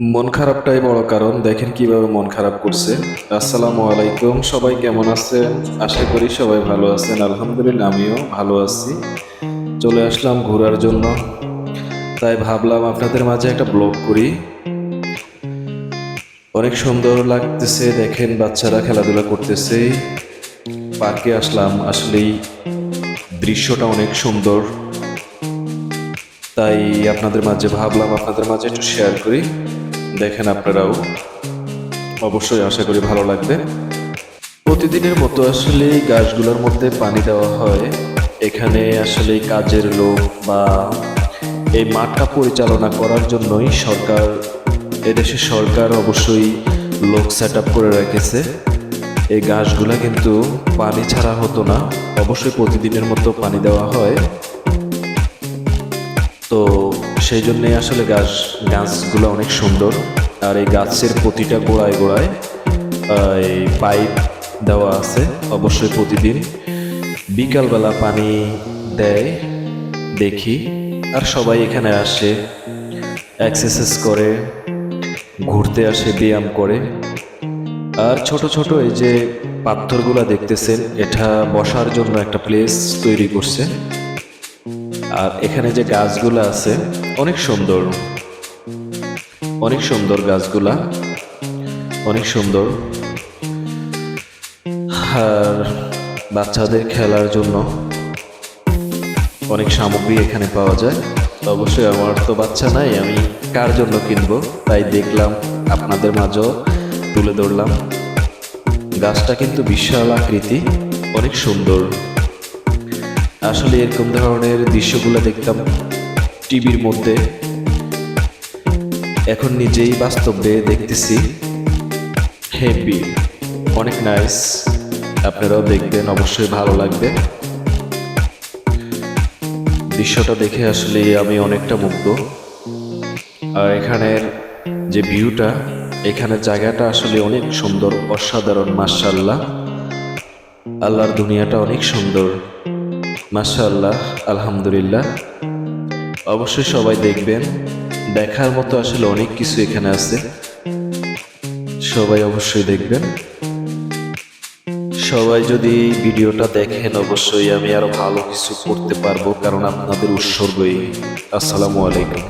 মন খারাপটাই বড় কারণ। দেখেন কীভাবে মন খারাপ করছে। আসসালামু আলাইকুম। সবাই কেমন আছেন? আশা করি সবাই ভালো আছেন। আলহামদুলিল্লাহ, আমিও ভালো আছি। চলে আসলাম ঘোরার জন্য। তাই ভাবলাম আপনাদের মাঝে একটা ব্লগ করি। অনেক সুন্দর লাগতেছে। দেখেন বাচ্চারা খেলাধুলা করতেছে। পার্কে আসলাম। আসলেই দৃশ্যটা অনেক সুন্দর। তাই আপনাদের মাঝে ভাবলাম আপনাদের মাঝে একটু শেয়ার করি। দেখেন আপনারাও। অবশ্যই আশা করি ভালো লাগবে। প্রতিদিনের মতো আসলে গাছগুলোর মধ্যে পানি দেওয়া হয়। এখানে আসলে কাজের লোক বা এই মাঠটা পরিচালনা করার জন্যই সরকার এদেশের সরকার অবশ্যই লোক সেট করে রেখেছে। এই গাছগুলা কিন্তু পানি ছাড়া হতো না। অবশ্যই প্রতিদিনের মতো পানি দেওয়া হয়। তো সেই জন্যে আসলে গাছ, গাছগুলো অনেক সুন্দর। আর এই গাছের প্রতিটা গোড়ায় গোড়ায় পাইপ দেওয়া আছে অবশ্যই প্রতিদিন। বিকালবেলা পানি দেয়, দেখি। আর সবাই এখানে আসে এক্সারসাইজ করে, ঘুরতে আসে, ব্যায়াম করে। আর ছোট ছোট এই যে পাথরগুলা দেখতেছেন, এটা বসার জন্য একটা প্লেস তৈরি করছে। আর এখানে যে গাছগুলো আছে, অনেক সুন্দর। অনেক সুন্দর গাছগুলা। অনেক সুন্দর। আর বাচ্চাদের খেলার জন্য অনেক সামগ্রী এখানে পাওয়া যায়। অবশ্যই আমার তো বাচ্চা নাই, আমি কার জন্য কিনবো? তাই দেখলাম, আপনাদের মাঝেও তুলে ধরলাম। গাছটা কিন্তু বিশাল আকৃতি, অনেক সুন্দর। আসলে এরকম ধরনের দৃশ্যগুলো দেখতাম টিভির মধ্যে। এখন নিজেই বাস্তবে দেখতেছি হেভি। অনেক নাইস আপনারাও দেখবেন, অবশ্যই ভালো লাগবে। দৃশ্যটা দেখে আসলে আমি অনেকটা মুগ্ধ। আর এখানের যে ভিউটা, এখানের জায়গাটা আসলে অনেক সুন্দর, অসাধারণ মার্শাল্লাহ আল্লাহর দুনিয়াটা অনেক সুন্দর। মাশাআল্লাহ, আলহামদুলিল্লাহ। অবশ্যই সবাই দেখবেন, দেখার মতো আসলে অনেক কিছু এখানে আছে। সবাই অবশ্যই দেখবেন। সবাই যদি ভিডিওটা দেখেন, অবশ্যই আমি আরও ভালো কিছু করতে পারব, কারণ আপনাদের উৎসর্গই। আসসালামু আলাইকুম।